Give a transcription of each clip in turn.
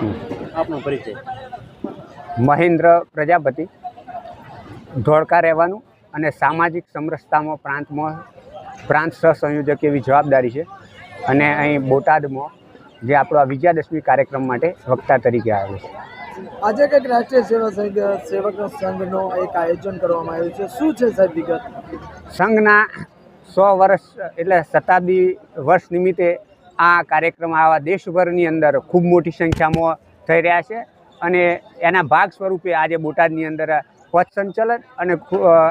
આપનો પરિચય. મહેન્દ્ર પ્રજાપતિ ધોળકા રહેવાનું અને સામાજિક સમરસતામાં પ્રાંતમાં પ્રાંત સહસંયોજક એવી જવાબદારી છે. અને અહીં બોટાદમાં જે આપણો આ વિજયાદશમી કાર્યક્રમ માટે વક્તા તરીકે આવ્યો છે. આજે કંઈક રાષ્ટ્રીય સેવા સંઘ સેવક સંઘનો એક આયોજન કરવામાં આવ્યું છે. શું છે સાહેબ વિગત? સંઘના સો વર્ષ એટલે શતાબ્દી વર્ષ નિમિત્તે આ કાર્યક્રમ આવા દેશભરની અંદર ખૂબ મોટી સંખ્યામાં થઈ રહ્યા છે અને એના ભાગ સ્વરૂપે આજે બોટાદની અંદર પથ સંચલન અને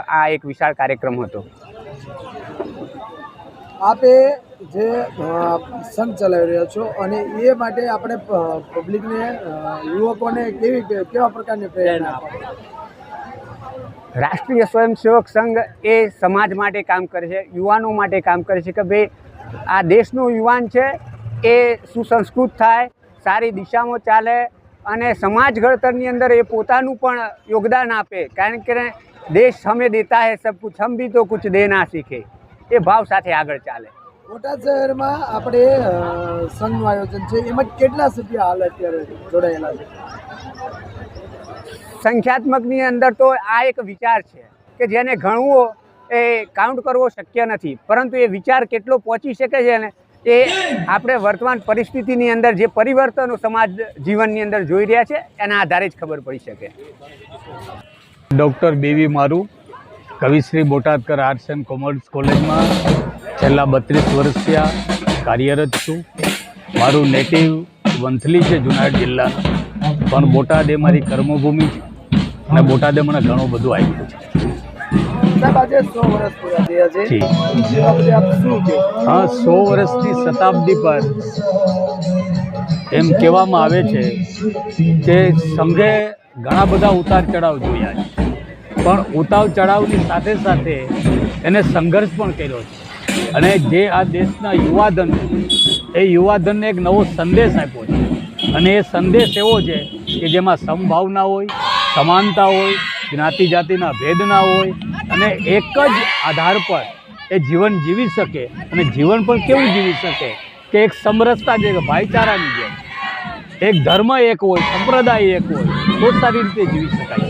આ એક વિશાળ કાર્યક્રમ હતો. આપે જે સંઘ ચલાવી રહ્યા છો અને એ માટે આપણે પબ્લિકને યુવકોને કેવી કેવા પ્રકારની પ્રેરણા આપો? રાષ્ટ્રીય સ્વયંસેવક સંઘ એ સમાજ માટે કામ કરે છે યુવાનો માટે કામ કરે છે કે ભાઈ આ દેશનો યુવાન છે એ સુસંસ્કૃત થાય સારી દિશામાં ચાલે અને સમાજ ઘડતરની અંદર એ પોતાનું પણ યોગદાન આપે. કારણ કે દેશ હમે દેતા હે સબ કુછ હમ ભી તો કુછ દેના શીખે. એ ભાવ સાથે આગળ ચાલે. બોટાદ શહેરમાં આપણે સંઘનું આયોજન છે. એમાં કેટલા સભ્ય હાલ અત્યારે જોડાયેલા છે? સંખ્યાત્મકની અંદર તો આ એક વિચાર છે કે જેને ગણવો એ કાઉન્ટ કરવો શક્ય નથી. પરંતુ એ વિચાર કેટલો પહોંચી શકે છે ને, એ આપણે વર્તમાન પરિસ્થિતિની અંદર જે પરિવર્તનો સમાજ જીવનની અંદર જોઈ રહ્યા છે, એના આધારે જ ખબર પડી શકે. ડૉક્ટર બેવી મારું, Kavishri Botadkar arts and commerce કોલેજમાં છેલ્લા બત્રીસ વર્ષથી આ કાર્યરત છું. મારું નેટિવ વંથલી છે જુનાગઢ જિલ્લાનું. પણ બોટાદ એ મારી કર્મભૂમિ છે. અને બોટાદે મને ઘણું બધું આપ્યું છે. હા સો વર્ષની શતાબ્દી પર એમ કહેવામાં આવે છે કે સંઘે ઘણા બધા ઉતાર ચઢાવ જોયા છે. પણ ઉતાર ચઢાવની સાથે સાથે એને સંઘર્ષ પણ કર્યો છે. અને જે આ દેશના યુવાધન એ યુવાધનને એક નવો સંદેશ આપ્યો છે. અને એ સંદેશ એવો છે કે જેમાં સમભાવના હોય સમાનતા હોય જ્ઞાતિ જાતિના ભેદ ના હોય અને એક જ આધાર પર એ જીવન જીવી શકે અને જીવન પણ કેવું જીવી શકે કે એક સમરસતા જે ભાઈચારાની જેમ, એક ધર્મ એક હોય, સંપ્રદાય એક હોય, તો સારી રીતે જીવી શકાય.